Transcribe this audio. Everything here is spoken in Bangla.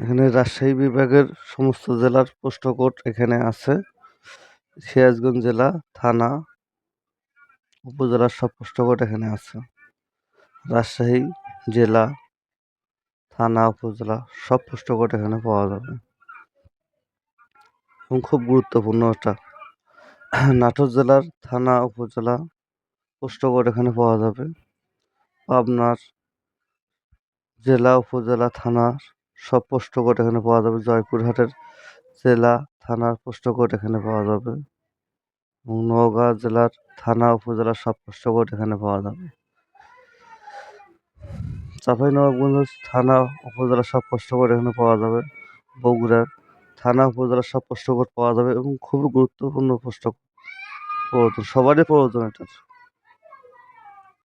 এখানে রাজশাহী বিভাগের সমস্ত জেলার পোস্ট কোড এখানে আছে। সিরাজগঞ্জ জেলা, থানা, উপজেলার সব পোস্ট কোড এখানে আছে। রাজশাহী জেলা, থানা, উপজেলা সব পোস্ট কোড এখানে পাওয়া যাবে। এবং খুব গুরুত্বপূর্ণ এটা। নাটোর জেলার থানা, উপজেলা পোস্ট কোড এখানে পাওয়া যাবে। পাবনার জেলা, উপজেলা, থানার সব পোস্ট কোড এখানে পাওয়া যাবে। জয়পুরহাটের জেলা থানার পোস্ট কোড এখানে পাওয়া যাবে এবং নওগাঁ জেলার থানা, উপজেলার সব পোস্ট কোড এখানে পাওয়া যাবে। চাঁপাইনবাবগঞ্জ থানা, উপজেলার সব পোস্ট কোড এখানে পাওয়া যাবে। বগুড়ার থানা, উপজেলার সব পোস্ট কোড পাওয়া যাবে এবং খুবই গুরুত্বপূর্ণ পোস্ট প্রয়োজন, সবারই প্রয়োজন এটার।